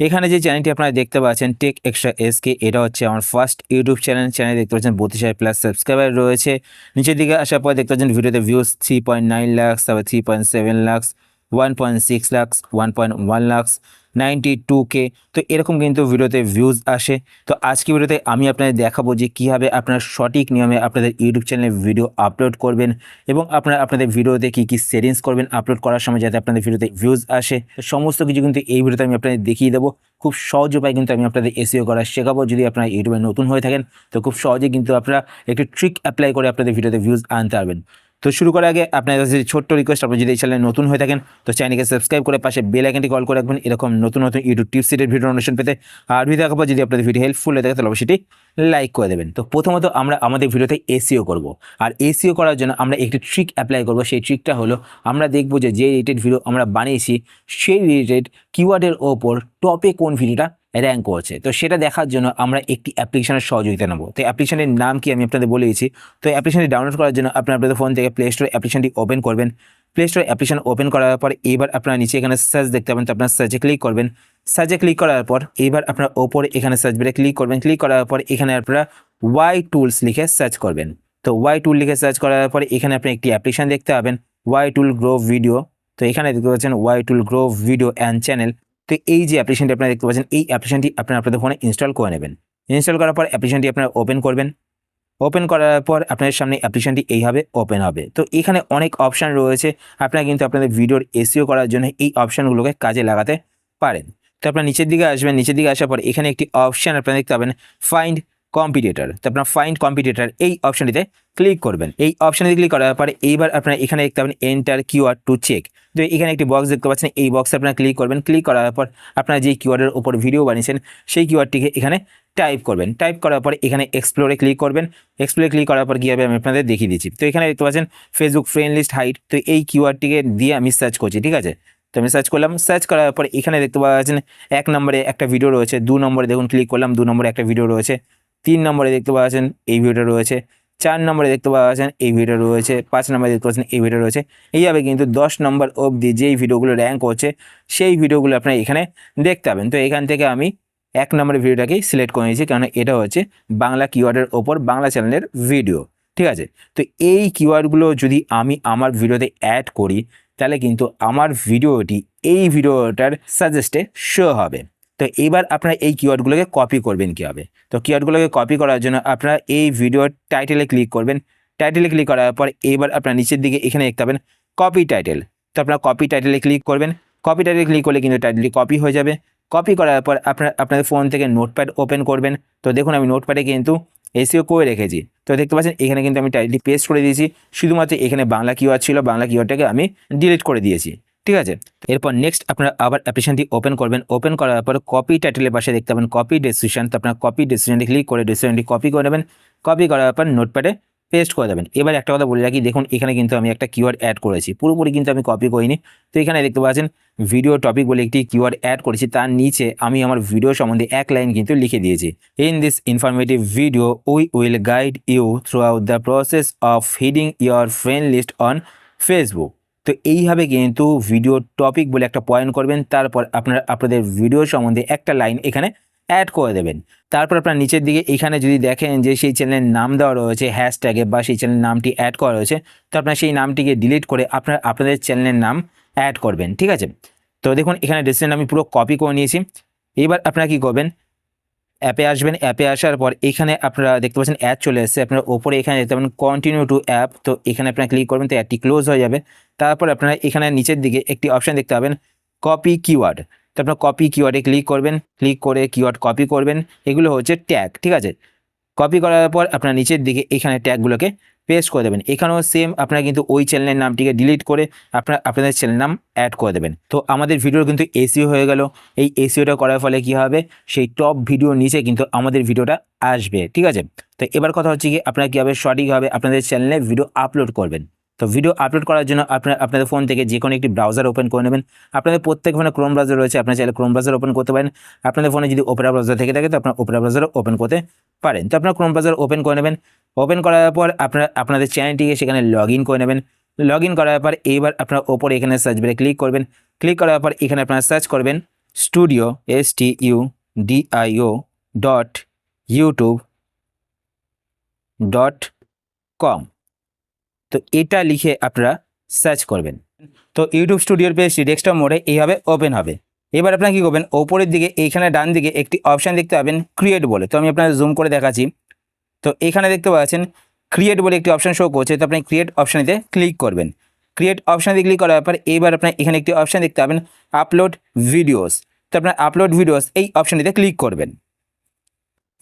এখানে যে চ্যানেলটি আপনারা দেখতে পাচ্ছেন টেক এক্সট্রা এসকে এটা হচ্ছে আমার ফার্স্ট ইউটিউব চ্যানেল চ্যানেল দেখতে পাচ্ছেন, বত্রিশ হাজার প্লাস সাবস্ক্রাইবার রয়েছে। নিচের দিকে আসার পর দেখতে পাচ্ছেন ভিডিওতে views three point nine lakhs তারপর three point seven lakhs one point six lakhs one point one lakhs ninety two K. তো এরকম কিন্তু ভিডিওতে ভিউজ আসে। তো আজকে ভিডিওতে আমি আপনাদের দেখাবো যে কীভাবে আপনারা সঠিক নিয়মে আপনাদের ইউটিউব চ্যানেলে ভিডিও আপলোড করবেন এবং আপনারা আপনাদের ভিডিওতে কী কী সেটিংস করবেন আপলোড করার সময় যাতে আপনাদের ভিডিওতে ভিউজ আসে। সমস্ত কিছু কিন্তু এই ভিডিওতে আমি আপনাদের দেখিয়ে দেবো। খুব সহজ উপায় কিন্তু আমি আপনাদের এসিও করা শেখাবো যদি আপনারা ইউটিউবে নতুন হয়ে থাকেন। তো খুব সহজে কিন্তু আপনারা একটি ট্রিক অ্যাপ্লাই করে আপনাদের ভিডিওতে ভিউজ আনতে পারবেন। তো শুরু করার আগে আপনার কাছে ছোট্ট রিকোয়েস্ট আপনি যদি এই চ্যানেলে নতুন হয়ে থাকেন, তো চ্যানেলকে সাবস্ক্রাইব করে পাশে বেল আইকনটি কল করে রাখবেন। এরকম নতুন নতুন ইউটিউব টিপস সিটের ভিডিও অনুষ্ঠান পেতে। আর ভিডিও দেখার পর যদি আপনাদের ভিডিও হেল্পফুল হয়ে থাকে, তাহলে অবশ্যই লাইক করে দেবেন। তো প্রথমত আমরা আমাদের ভিডিওতে এসিও করব। আর এসিও করার জন্য আমরা একটি ট্রিক অ্যাপ্লাই করব। সেই ট্রিকটা হলো, আমরা দেখব যে যে রিলেটেড ভিডিও আমরা বানিয়েছি, সেই রিলেটেড কিওয়ার্ডের ওপর টপে কোন ভিডিওটা র্যাঙ্ক করছে। তো সেটা দেখার জন্য আমরা একটি অ্যাপ্লিকেশনের সহযোগিতা নেব। তো অ্যাপ্লিকেশনের নাম কি আমি আপনাদের বলে দিয়েছি। তো অ্যাপ্লিকেশনটি ডাউনলোড করার জন্য আপনার আপনাদের ফোন থেকে প্লে স্টোর অ্যাপ্লিকেশনটি ওপেন করবেন। প্লে স্টোর অ্যাপ্লিকেশন ওপেন করার পর এবার আপনারা নিচে এখানে সার্চ দেখতে পাবেন। তো আপনার সার্চে ক্লিক করবেন। সার্চে ক্লিক করার পর এবার আপনার ওপরে এখানে সার্চ বারে ক্লিক করবেন। ক্লিক করার পর এখানে আপনারা ওয়াই টুলস লিখে সার্চ করবেন। তো ওয়াই টুল লিখে সার্চ করার পরে এখানে আপনি একটি অ্যাপ্লিকেশন দেখতে পাবেন। ওয়াই টুল গ্রো ভিডিও তো এখানে দেখতে পাচ্ছেন Y tool grow video and channel তো এই যে অ্যাপ্লিকেশনটি আপনারা দেখতে পাচ্ছেন, এই অ্যাপ্লিকেশনটি আপনারা আপনাদের ফোনে ইনস্টল করে নেবেন। ইনস্টল করার পর অ্যাপ্লিকেশনটি আপনারা ওপেন করবেন। ওপেন করার পর আপনাদের সামনে অ্যাপ্লিকেশনটি এইভাবে ওপেন হবে। তো এখানে অনেক অপশান রয়েছে, আপনারা কিন্তু আপনাদের ভিডিওর এসিও করার জন্য এই অপশানগুলোকে কাজে লাগাতে পারেন। তো আপনার নিচের দিকে আসবেন, নিচের দিকে আসার পর এখানে একটি অপশান আপনারা দেখতে পাবেন ফাইন্ড কম্পিটিটর তো আপনার ফাইন্ড কম্পিটিটর এই অপশনটিতে ক্লিক করবেন। এই অপশানে ক্লিক করার পরে এইবার আপনার এখানে দেখতে পাবেন এন্টার কিওয়ার্ড টু চেক তো এখানে একটি বক্স দেখতে পাচ্ছেন, এই বক্সে আপনার ক্লিক করবেন। ক্লিক করার পর আপনারা যে কিওয়ার্ডের উপর ভিডিও বানিয়েছেন, সেই কিওয়ার্ডটিকে এখানে টাইপ করবেন। টাইপ করার পর এখানে এক্সপ্লোরে ক্লিক করবেন। এক্সপ্লোরে ক্লিক করার পর কীভাবে আমি আপনাদের দেখিয়ে দিচ্ছি। তো এখানে দেখতে পাচ্ছেন ফেসবুক ফ্রেন্ড লিস্ট হাইট তো এই কিওয়ার্ডটিকে দিয়ে আমি সার্চ করছি, ঠিক আছে? তো আমি সার্চ করলাম। সার্চ করার পর এখানে দেখতে পাচ্ছেন, এক নম্বরে একটা ভিডিও রয়েছে। দু নম্বরে দেখুন ক্লিক করলাম। দু নম্বরে একটা ভিডিও রয়েছে। তিন নম্বরে দেখতে পাচ্ছেন এই ভিডিও রয়েছে। চার নম্বরে দেখতে পাচ্ছেন এই ভিডিও রয়েছে। পাঁচ নম্বরে দেখতে পাচ্ছেন, এই ভিডিও রয়েছে। এইভাবে কিন্তু দশ নম্বর অবধি যেই ভিডিওগুলো র্যাঙ্ক হচ্ছে সেই ভিডিওগুলো আপনারা এখানে দেখতে পাবেন। তো এখান থেকে আমি এক নম্বরের ভিডিওটাকেই সিলেক্ট করে নিয়েছি কারণ এটা হচ্ছে বাংলা কিওয়ার্ডের ওপর বাংলা চ্যানেলের ভিডিও ঠিক আছে? তো এই কিওয়ার্ডগুলো যদি আমি আমার ভিডিওতে অ্যাড করি, তাহলে কিন্তু আমার ভিডিওটি এই ভিডিওটার সাজেস্টে শো হবে। তো এইবার আপনারা এই কিওয়ার্ডগুলোকে কপি করবেন কীভাবে? তো কিওয়ার্ডগুলোকে কপি করার জন্য আপনারা এই ভিডিওর টাইটেলে ক্লিক করবেন। টাইটেলে ক্লিক করার পর এইবার আপনার নিচের দিকে এখানে দেখতে পাবেন কপি টাইটেল তো আপনারা কপি টাইটেলে ক্লিক করবেন। কপি টাইটেলে ক্লিক করলে কিন্তু টাইটেলটি কপি হয়ে যাবে। কপি করার পর আপনার, আপনাদের ফোন থেকে নোটপ্যাড ওপেন করবেন। তো দেখুন আমি নোটপ্যাডে কিন্তু এসিও করে রেখেছি। তো দেখতে পাচ্ছেন এখানে কিন্তু আমি টাইটেলটি পেস্ট করে দিয়েছি। শুধুমাত্র এখানে বাংলা কিওয়ার্ড ছিল, বাংলা কিওয়ার্ডটাকে আমি ডিলিট করে দিয়েছি। ঠিক আছে? এরপর নেক্সট আপনারা আবার অ্যাপ্লিকেশনটি ওপেন করবেন। ওপেন করার পর কপি টাইটেলের পাশে দেখতে পাবেন কপি ডেসক্রিপশন তো আপনার কপি ডেসক্রিপশনটি ক্লিক করে ডেসক্রিপশনটি কপি করে নেবেন। কপি করার পর নোটপ্যাডে পেস্ট করে দেবেন। এবার একটা কথা বলে রাখি, দেখুন এখানে কিন্তু আমি একটা কিওয়ার্ড অ্যাড করেছি। পুরোপুরি কিন্তু আমি কপি করিনি। তো এখানে দেখতে পাচ্ছেন ভিডিও টপিক বলে একটি কিওয়ার্ড অ্যাড করেছি। তার নিচে আমি আমার ভিডিও সম্বন্ধে এক লাইন কিন্তু লিখে দিয়েছি। In this informative video we will guide you throughout the process of hiding your friend list on Facebook তো এইভাবে কিন্তু ভিডিও টপিক বলে একটা পয়েন্ট করবেন, তারপর আপনারা, আপনাদের ভিডিও সম্বন্ধে একটা লাইন এখানে অ্যাড করে দেবেন। তারপর আপনার নিচের দিকে এখানে যদি দেখেন যে সেই চ্যানেলের নাম দেওয়া রয়েছে হ্যাশট্যাগে বা সেই চ্যানেলের নামটি অ্যাড করা রয়েছে, তো আপনার সেই নামটিকে ডিলিট করে আপনার, আপনাদের চ্যানেলের নাম অ্যাড করবেন, ঠিক আছে? তো দেখুন, এখানে ডিসিশন আমি পুরো কপি করে নিয়েছি। এবার আপনারা কী করবেন অ্যাপে আসবেন, অ্যাপে আসার পর এখানে আপনারা দেখতে পাচ্ছেন অ্যাড চলে এসেছে। আপনারা ওপরে এখানে দেখতে পাবেন কন্টিনিউ টু অ্যাপ তো এখানে আপনারা ক্লিক করবেন, তো অ্যাপটি ক্লোজ হয়ে যাবে। তারপর আপনারা এখানে নিচের দিকে একটি অপশান দেখতে পাবেন কপি কিওয়ার্ড তো আপনার কপি কিওয়ার্ডে ক্লিক করবেন ক্লিক করে কিওয়ার্ড কপি করবেন। এগুলো হচ্ছে ট্যাগ ঠিক আছে? কপি করার পর আপনার নিচের দিকে এখানে ট্যাগগুলোকে পেস্ট করে দেবেন। এখানেও সেম আপনারা কিন্তু ওই চ্যানেলের নামটিকে ডিলিট করে আপনার, আপনাদের চ্যানেল নাম অ্যাড করে দেবেন। তো আমাদের ভিডিও কিন্তু এসিও হয়ে গেল। এই এসিওটা করার ফলে কি হবে? সেই টপ ভিডিও নিচে কিন্তু আমাদের ভিডিওটা আসবে। ঠিক আছে? তো এবার কথা হচ্ছে কি আপনারা কীভাবে সঠিকভাবে আপনাদের চ্যানেলে ভিডিও আপলোড করবেন। তো ভিডিও আপলোড করার জন্য আপনার, আপনাদের ফোন থেকে যে কোনো একটি ব্রাউজার ওপেন করে নেবেন। আপনাদের প্রত্যেক ফোনে ক্রোম ব্রাউজার রয়েছে, আপনার চাইলে ক্রোম ব্রাউজার ওপেন করতে পারেন। আপনাদের ফোনে যদি ওপেরা ব্রাউজার থেকে থাকে, তো আপনার ওপেরা ব্রাউজার ওপেন করতে পারেন। তো আপনার ক্রোম ব্রাউজার ওপেন করে নেবেন। ওপেন করার পর আপনার, আপনাদের চ্যানেলটিকে সেখানে লগ ইন করে নেবেন। লগ ইন করার পর এইবার আপনার ওপরে এখানে সার্চ বারে ক্লিক করবেন। ক্লিক করার পর এখানে আপনারা সার্চ করবেন studio S T U D I O dot YouTube dot com তো এটা লিখে আপনারা সার্চ করবেন। তো ইউটিউব স্টুডিওর পেজটি ডেস্কটপ মোডে এইভাবে ওপেন হবে। এবার আপনারা কী করবেন? ওপরের দিকে, এইখানে ডান দিকে একটি অপশান দেখতে পাবেন ক্রিয়েট বলে। তো আমি আপনাদের জুম করে দেখাচ্ছি। তো এখানে দেখতে পাচ্ছেন ক্রিয়েট বলে একটি অপশান শো করছে। তো আপনি ক্রিয়েট অপশানেতে ক্লিক করবেন। ক্রিয়েট অপশানে ক্লিক করার পর এইবার আপনার এখানে একটি অপশান দেখতে পাবেন আপলোড ভিডিওস তো আপনার আপলোড ভিডিওস এই অপশানটিতে ক্লিক করবেন।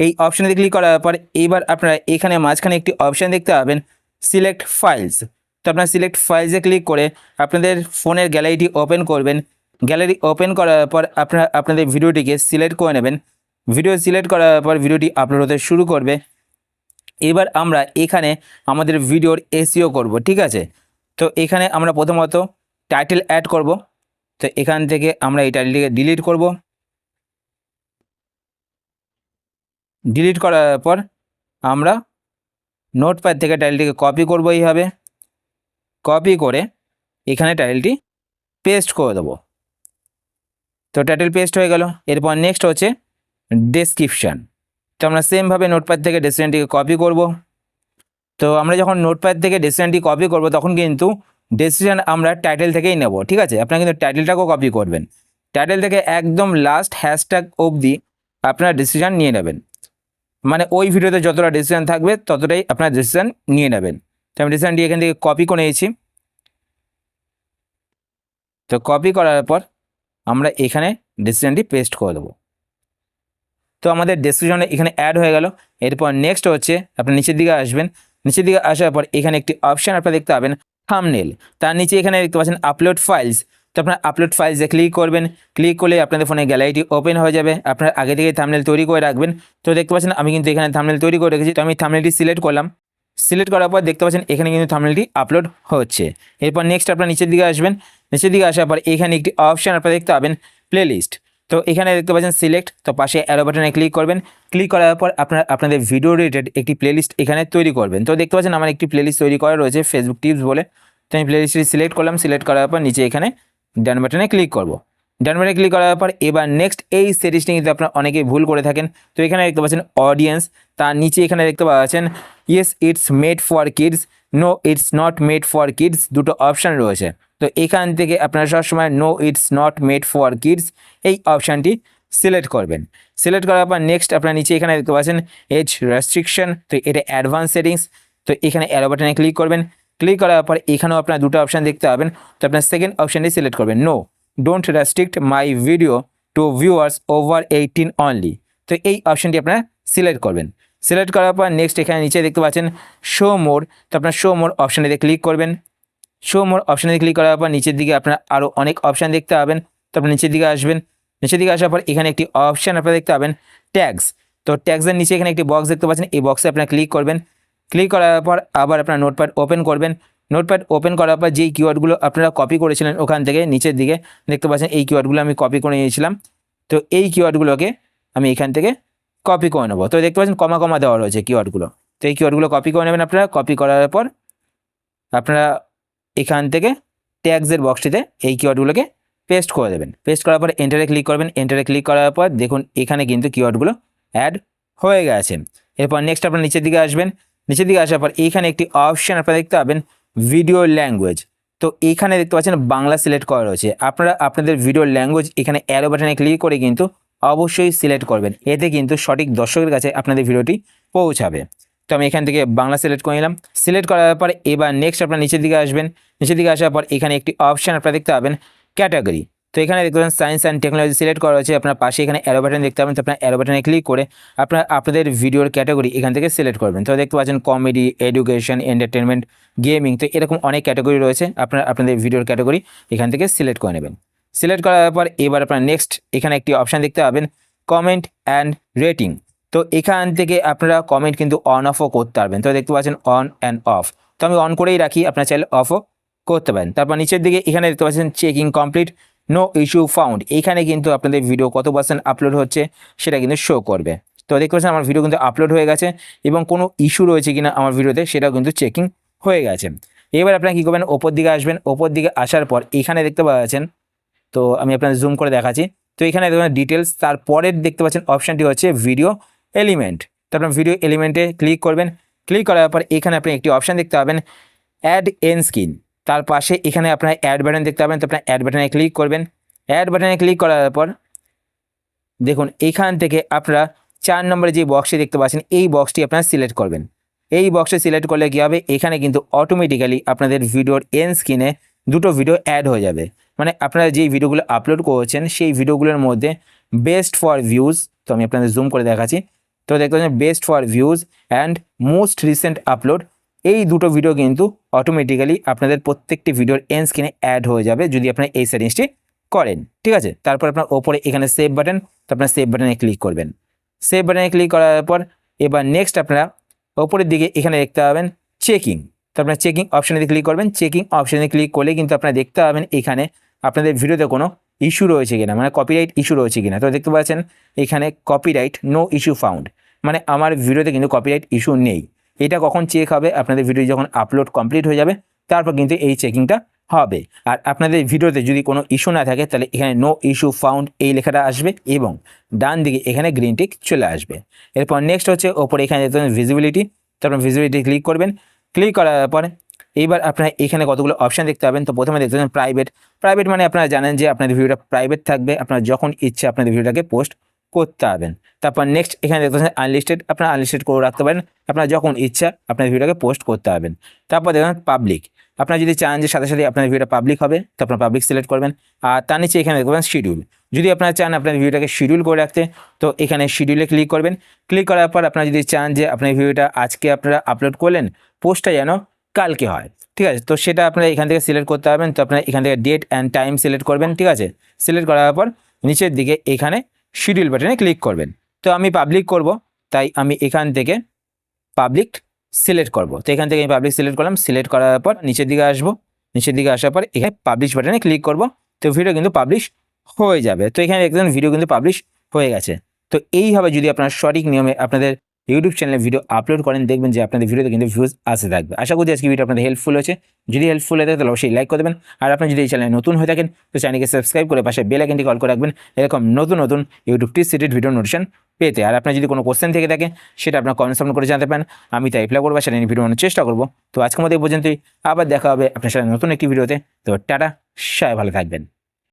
এই অপশানে ক্লিক করার পর এইবার আপনারা এখানে মাঝখানে একটি অপশান দেখতে পাবেন সিলেক্ট ফাইলস তো আপনার সিলেক্ট ফাইলসে ক্লিক করে আপনাদের ফোনের গ্যালারিটি ওপেন করবেন। গ্যালারি ওপেন করার পর আপনারা, আপনাদের ভিডিওটিকে সিলেক্ট করে নেবেন। ভিডিও সিলেক্ট করার পর ভিডিওটি আপলোড হতে শুরু করবে। এবার আমরা এখানে আমাদের ভিডিওর এসিও করব, ঠিক আছে? তো এখানে আমরা প্রথমত টাইটেল অ্যাড করব। তো এখান থেকে আমরা এই টাইটেলটিকে ডিলিট করব। ডিলিট করার পর আমরা নোটপ্যাড থেকে টাইলটিকে কপি করব এইভাবে। কপি করে এখানে টাইলটি পেস্ট করে দেবো। তো টাইটেল পেস্ট হয়ে গেল। এরপর নেক্সট হচ্ছে ডেসক্রিপশান তো আমরা সেমভাবে নোটপ্যাড থেকে ডেসিশনটিকে কপি করব। তো আমরা যখন নোটপ্যাড থেকে ডেসিশনটি কপি করব, তখন কিন্তু ডেসিশন আমরা টাইটেল থেকেই নেব, ঠিক আছে? আপনারা কিন্তু টাইটেলটাকেও কপি করবেন। টাইটেল থেকে একদম লাস্ট হ্যাশট্যাগ অবধি আপনারা ডিসিশন নিয়ে নেবেন। মানে ওই ভিডিওতে যতটা ডিসিশন থাকবে, ততটাই আপনার ডিসিশন নিয়ে নেবেন। তো আমি ডিসিশনটি এখান থেকে কপি করে নিয়েছি। তো কপি করার পর আমরা এখানে ডিসিশনটি পেস্ট করে দেবো। তো আমাদের ডেসক্রিপশনে এখানে অ্যাড হয়ে গেল। এরপর নেক্সট হচ্ছে, আপনি নিচের দিকে আসবেন। নিচের দিকে আসার পর এখানে একটি অপশান আপনারা দেখতে পাবেন থামনেল তার নিচে এখানে দেখতে পাচ্ছেন আপলোড ফাইলস তো আপনার আপলোড ফাইলসে ক্লিক করবেন ক্লিক করলে আপনাদের ফোনে গ্যালারিটি ওপেন হয়ে যাবে। আপনার আগে থেকে থামনেল তৈরি করে রাখবেন। তো দেখতে পাচ্ছেন, আমি কিন্তু এখানে থামনেল তৈরি করে রেখেছি। তো আমি থামনেলটি সিলেক্ট করলাম। সিলেক্ট করার পর দেখতে পাচ্ছেন, এখানে কিন্তু থামনেলটি আপলোড হচ্ছে। এরপর নেক্সট আপনার নিচের দিকে আসবেন। নিচের দিকে আসার পর এখানে একটি অপশান আপনারা দেখতে পাবেন প্লেলিস্ট তো এখানে দেখতে পাচ্ছেন সিলেক্ট তো পাশে অ্যারো বাটনে ক্লিক করবেন। ক্লিক করার পর আপনার, আপনাদের ভিডিও রিলেটেড একটি প্লেলিস্ট এখানে তৈরি করবেন। তো দেখতে পাচ্ছেন, আমার একটি প্লেলিস্ট তৈরি করা রয়েছে ফেসবুক টিপস বলে। তো আমি প্লেলিস্টটি সিলেক্ট করলাম। সিলেক্ট করার পর নিচে এখানে ডান বাটনে ক্লিক করব। ডান বাটনে ক্লিক করার পর এবার নেক্সট এই সেটিংসটি কিন্তু আপনারা অনেকেই ভুল করে থাকেন। তো এখানে দেখতে পাচ্ছেন অডিয়েন্স তার নিচে এখানে দেখতে পাচ্ছেন yes it's made for kids no it's not made for kids দুটো অপশান রয়েছে। তো এখান থেকে আপনারা সবসময় no it's not made for kids এই অপশানটি সিলেক্ট করবেন। সিলেক্ট করার পর নেক্সট আপনার নিচে এখানে দেখতে পাচ্ছেন এজ রেস্ট্রিকশন তো এটা অ্যাডভান্স সেটিংস তো এখানে অ্যারো বাটনে ক্লিক করবেন। ক্লিক করার পর এখানেও আপনার দুটো অপশান দেখতে পাবেন। তো আপনার সেকেন্ড অপশানটি সিলেক্ট করবেন। No don't restrict my video to viewers over eighteen only তো এই অপশানটি আপনারা সিলেক্ট করবেন। সিলেক্ট করার পর নেক্সট এখানে নিচে দেখতে পাচ্ছেন শো মোর তো আপনার শো মোর অপশানেতে ক্লিক করবেন। শো মোর অপশানে ক্লিক করার পর নিচের দিকে আপনার আরও অনেক অপশান দেখতে পাবেন। তো তারপর নিচের দিকে আসবেন। নিচের দিকে আসার পর এখানে একটি অপশান আপনারা দেখতে পাবেন। ট্যাগস তো ট্যাগসের নিচে এখানে একটি বক্স দেখতে পাচ্ছেন। এই বক্সে আপনারা ক্লিক করবেন। ক্লিক করার পর আবার আপনার নোটপ্যাড ওপেন করবেন। নোটপ্যাড ওপেন করার পর যেই কিওয়ার্ডগুলো আপনারা কপি করেছিলেন ওখান থেকে নিচের দিকে দেখতে পাচ্ছেন এই কিওয়ার্ডগুলো আমি কপি করে নিয়েছিলাম। তো এই কিওয়ার্ডগুলোকে আমি এখান থেকে কপি করে নেব। তো দেখতে পাচ্ছেন কমা কমা দেওয়া রয়েছে কিওয়ার্ডগুলো। তো এই কিওয়ার্ডগুলো কপি করে নেবেন আপনারা। কপি করার পর আপনারা এখান থেকে ট্যাগসের বক্সটিতে এই কিওয়ার্ডগুলোকে পেস্ট করে দেবেন। পেস্ট করার পর এন্টারে ক্লিক করবেন। এন্টারে ক্লিক করার পর দেখুন এখানে কিন্তু কিওয়ার্ডগুলো অ্যাড হয়ে গেছে। এরপর নেক্সট আপনার নিচের দিকে আসবেন। নিচের দিকে আসার পর এইখানে একটি অপশান আপনারা দেখতে পাবেন ভিডিও ল্যাঙ্গুয়েজ তো এইখানে দেখতে পাচ্ছেন বাংলা সিলেক্ট করা রয়েছে। আপনারা, আপনাদের ভিডিও ল্যাঙ্গুয়েজ এখানে অ্যারো বাটনে ক্লিক করে কিন্তু অবশ্যই সিলেক্ট করবেন। এতে কিন্তু সঠিক দর্শকের কাছে আপনাদের ভিডিওটি পৌঁছাবে। তো আমি এখান থেকে বাংলা সিলেক্ট করে নিলাম। সিলেক্ট করার পর এবার নেক্সট আপনার নিচের দিকে আসবেন। নিচের দিকে আসার পর এখানে একটি অপশান আপনারা দেখতে পাবেন ক্যাটাগরি তো এখানে দেখতে পাবেন সায়েন্স অ্যান্ড টেকনোলজি সিলেক্ট করা হয়েছে। আপনার পাশে এখানে অ্যারো বাটন দেখতে পাবেন। তো আপনার অ্যারো বাটনে ক্লিক করে আপনার আপনাদের ভিডিওর ক্যাটাগরি এখান থেকে সিলেক্ট করবেন। তো দেখতে পাচ্ছেন কমেডি এডুকেশন এন্টারটেনমেন্ট গেমিং তো এরকম অনেক ক্যাটাগরি রয়েছে। আপনার আপনাদের ভিডিওর ক্যাটাগরি এখান থেকে সিলেক্ট করে নেবেন। সিলেক্ট করার পর এবার আপনার নেক্সট এখানে একটি অপশান দেখতে পাবেন কমেন্ট অ্যান্ড রেটিং তো এখান থেকে আপনারা কমেন্ট কিন্তু অন অফও করতে পারবেন। তো দেখতে পাচ্ছেন অন অ্যান্ড অফ তো আমি অন করেই রাখি, আপনার চাইলে অফও করতে পারেন। তারপর নিচের দিকে এখানে দেখতে পাচ্ছেন checking complete no issue found এইখানে কিন্তু আপনাদের ভিডিও কত পার্সেন্ট আপলোড হচ্ছে সেটা কিন্তু শো করবে। তো দেখতে পাচ্ছেন আমার ভিডিও কিন্তু আপলোড হয়ে গেছে এবং কোনো ইস্যু রয়েছে কিনা আমার ভিডিওতে সেটাও কিন্তু চেকিং হয়ে গেছে। এবার আপনারা কী করবেন? ওপর দিকে আসবেন। ওপর দিকে আসার পর এখানে দেখতে পাচ্ছেন, তো আমি আপনাদের জুম করে দেখাচ্ছি। তো তো এখানে দেখবেন ডিটেলস তারপরের দেখতে পাচ্ছেন অপশানটি হচ্ছে ভিডিও এলিমেন্ট তো আপনার ভিডিও এলিমেন্টে ক্লিক করবেন। ক্লিক করার পর এখানে আপনি একটি অপশান দেখতে পাবেন অ্যাড এন স্ক্রিন তার পাশে এখানে আপনার অ্যাড বাটন দেখতে পাবেন, তো আপনার অ্যাড বাটনে ক্লিক করবেন। অ্যাড বাটনে ক্লিক করার পর দেখুন এইখান থেকে আপনারা চার নম্বরে যে বক্সটি দেখতে পাচ্ছেন, এই বক্সটি আপনারা সিলেক্ট করবেন। এই বক্সে সিলেক্ট করলে কী হবে? এখানে কিন্তু অটোমেটিক্যালি আপনাদের ভিডিওর এন স্ক্রিনে দুটো ভিডিও অ্যাড হয়ে যাবে। মানে আপনারা যেই ভিডিওগুলো আপলোড করেছেন, সেই ভিডিওগুলোর মধ্যে বেস্ট ফর ভিউজ তো আমি আপনাদের জুম করে দেখাচ্ছি। তো দেখতে পাচ্ছেন best for views and most recent upload এই দুটো ভিডিও কিন্তু অটোমেটিক্যালি আপনাদের প্রত্যেকটি ভিডিওর এন স্ক্রিনে অ্যাড হয়ে যাবে যদি আপনারা এই সেটিংসটি করেন, ঠিক আছে? তারপর আপনার ওপরে এখানে সেভ বাটন তো আপনার সেভ বাটনে ক্লিক করবেন। সেভ বাটনে ক্লিক করার পর এবার নেক্সট আপনারা ওপরের দিকে এখানে দেখতে পাবেন চেকিং তো আপনার চেকিং অপশানে ক্লিক করবেন। চেকিং অপশানে ক্লিক করলে কিন্তু আপনারা দেখতে পাবেন এখানে আপনাদের ভিডিওতে কোনো ইস্যু রয়েছে কিনা মানে কপিরাইট ইস্যু রয়েছে কিনা। তো দেখতে পাচ্ছেন, এখানে কপিরাইট নো ইস্যু ফাউন্ড মানে আমার ভিডিওতে কিন্তু কপিরাইট ইস্যু নেই। এটা কখন চেক হবে, আপনাদের ভিডিও যখন আপলোড কমপ্লিট হয়ে যাবে, তারপর কিন্তু এই চেকিংটা হবে। আর আপনাদের ভিডিওতে যদি কোনো ইস্যু না থাকে, তাহলে এখানে নো ইস্যু ফাউন্ড এই লেখাটা আসবে এবং ডান দিকে এখানে গ্রিন টিক চলে আসবে। এরপর নেক্সট হচ্ছে ওপরে এখানে দেখতে ভিজিবিলিটি তারপর ভিজিবিলিটি ক্লিক করবেন। ক্লিক করার পরে এইবার আপনারা এখানে কতগুলো অপশান দেখতে পাবেন। তো প্রথমে দেখতে পাবেন প্রাইভেট প্রাইভেট মানে আপনারা জানেন যে আপনাদের ভিডিওটা প্রাইভেট থাকবে। আপনারা যখন ইচ্ছে আপনাদের ভিডিওটাকে পোস্ট করতে পারবেন। তারপর নেক্সট এখানে দেখতে পাচ্ছেন আনলিস্টেড আপনারা আনলিস্টেড করে রাখতে পারেন। আপনারা যখন ইচ্ছা, আপনার ভিডিওটাকে পোস্ট করতে পারবেন। তারপর দেখবেন পাবলিক আপনারা যদি চান যে সাথে সাথে আপনার ভিডিওটা পাবলিক হবে, তো আপনার পাবলিক সিলেক্ট করবেন। আর তার নিচে এখানে দেখবেন শিডিউল যদি আপনারা চান আপনার ভিডিওটাকে শিডিউল করে রাখতে, তো এখানে শিডিউলে ক্লিক করবেন। ক্লিক করার পর আপনারা যদি চান যে আপনার ভিডিওটা আজকে আপনারা আপলোড করলেন পোস্টটা যেন কালকে হয়, ঠিক আছে? তো সেটা আপনারা এখান থেকে সিলেক্ট করতে পারবেন। তো আপনারা এখান থেকে ডেট অ্যান্ড টাইম সিলেক্ট করবেন, ঠিক আছে? সিলেক্ট করার পর নিচের দিকে এখানে শিডিউল বাটনে ক্লিক করবেন। তো আমি পাবলিক করব, তাই আমি এখান থেকে পাবলিক সিলেক্ট করব। তো এখান থেকে আমি পাবলিক সিলেক্ট করলাম সিলেক্ট করার পর নিচের দিকে আসব। নিচের দিকে আসার পর এখানে পাবলিশ বাটনে ক্লিক করব। তো ভিডিও কিন্তু পাবলিশ হয়ে যাবে। তো এখানে একদম ভিডিও কিন্তু পাবলিশ হয়ে গেছে। তো এইভাবে যদি আপনার সঠিক নিয়মে আপনাদের ইউটিউব চ্যানেলে ভিডিও আপলোড করেন, দেখবেন যে আপনাদের ভিডিওতে কিন্তু ভিউজ আসে থাকবে। আশা করি আজকে ভিডিও আপনাদের হেল্পফুল হয়েছে। যদি হেল্পফুল হয়ে থাকে, তাহলে অবশ্যই লাইক করে দেবেন। আর আপনি যদি এই চ্যানেলে নতুন হয়ে থাকেন, তো চ্যানেলকে সাবস্ক্রাইব করে পাশে বেল আইকনটি কল করে রাখবেন। এরকম নতুন নতুন ইউটিউব টি সিটেড ভিডিও নোটিশন পেতে। আর আপনার যদি কোনো কোশ্চেন থেকে থাকে সেটা আপনার কমেন্ট সামনে করে জানতে পারেন। আমি তাই এপ্লাই করব, সেটা নিয়ে ভিডিও বানানোর চেষ্টা করব। তো আজকের মধ্যে পর্যন্তই। আবার দেখা হবে আপনার সাথে নতুন একটি ভিডিওতে তো টাটা, সবাই ভালো থাকবেন।